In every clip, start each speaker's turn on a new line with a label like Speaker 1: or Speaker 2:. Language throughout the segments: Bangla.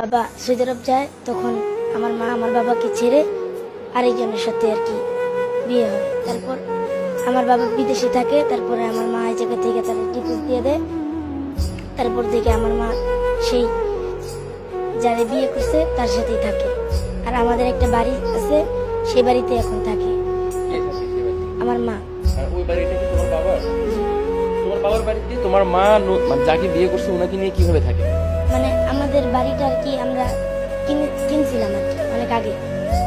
Speaker 1: বাবা সৌদি আরব যায় তখন আমার মা আমার বাবাকে ছেড়ে আরেকজনের সাথে আর কি বিয়ে হয়। তারপর আমার বাবা বিদেশে থাকে তারপরে আমার মা এই জায়গা থেকে তার ডিভোর্স দিয়ে দেয়। তারপর থেকে আমার মা সেই যারা বিয়ে করছে তার সাথেই থাকে। আর আমাদের একটা বাড়ি আছে সেই বাড়িতে এখন থাকে? আমার মা।
Speaker 2: ওই বাড়িটা কি তোমার বাবার? তোমার বাবার বাড়িতে তোমার মা মানে যাকে বিয়ে করছে ওনাকে নিয়ে কীভাবে থাকে?
Speaker 1: আমাদের বাড়িটা আর কি আমরা কিনে কিনছিলাম আর কি অনেক আগে।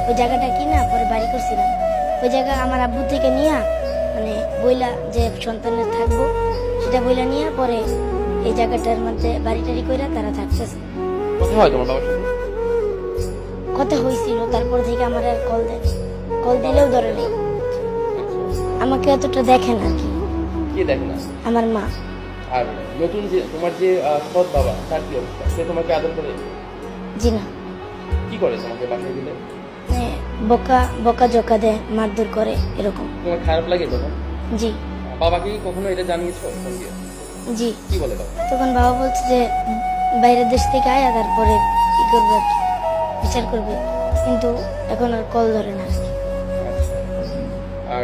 Speaker 1: ওই জায়গাটা কিনা পরে বাড়ি করছিলাম। ওই জায়গা আমার আব্বু থেকে নিয়া মানে বইলা যে সন্তানের থাকব সেটা বইলা নিয়ে পরে এই জায়গাটার মধ্যে বাড়ি টাড়ি কইরা তারা থাকতেছে।
Speaker 2: কথা হয়
Speaker 1: হয়েছিল তারপর থেকে আমার আর কল দেয় কল দিলেও ধরে নেই। আমাকে এতটা দেখে না আর কি
Speaker 2: দেখে না?
Speaker 1: আমার মা।
Speaker 2: আর নতুন যে তোমার যে সৎ বাবা তার কি অবস্থা? সে তোমাকে আদর করে?
Speaker 1: জি না।
Speaker 2: কি করে তোমাকে বাসায় দিলে?
Speaker 1: বকা বকা জকা দেয় মারধর করে এরকম।
Speaker 2: তোমার খারাপ লাগে তখন?
Speaker 1: জি।
Speaker 2: বাবাকে কি কখনো এটা জানিয়েছো
Speaker 1: জি।
Speaker 2: কি বলে বাবা?
Speaker 1: তখন বাবা বলছে যে বাইরের দেশ থেকে আয়া তারপরে ই করবে? বিচার করবে। কিন্তু এখন আর কল ধরে না কি।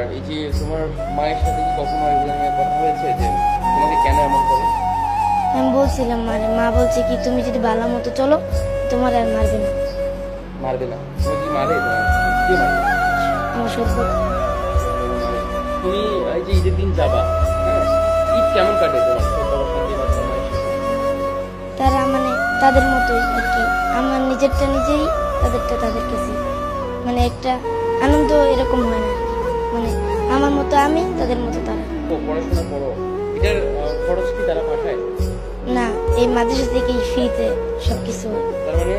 Speaker 2: এই যে তোমার মায়ের সাথে কি কখনো এগুলো নিয়ে কথা হয়েছে যে তোমাকে কেন এমন করে?
Speaker 1: আমি বলছিলাম মানে মা বলছে কি তুমি যদি ভালো মতো চলো তোমার আর মারবে না।
Speaker 2: মারবে না? তুমি কি মারে? কে মারে?
Speaker 1: আমার
Speaker 2: তুমি এই যে ঈদের দিন যাবা হ্যাঁ? ঈদ কেমন কাটে তোমার?
Speaker 1: তারা মানে তাদের মতোই আর কি। আমার নিজেরটা নিজেই তাদেরটা তাদের কাছে মানে একটা আনন্দ এরকম হয় না। আর মানে আমার মতো আমি তাদের মতো তারা।
Speaker 2: পড়াশোনা করো। এটার খরচ কি তারা পাঠায়?
Speaker 1: না এই মাদ্রাসা থেকেই ফ্রিতে সবকিছু
Speaker 2: তার মানে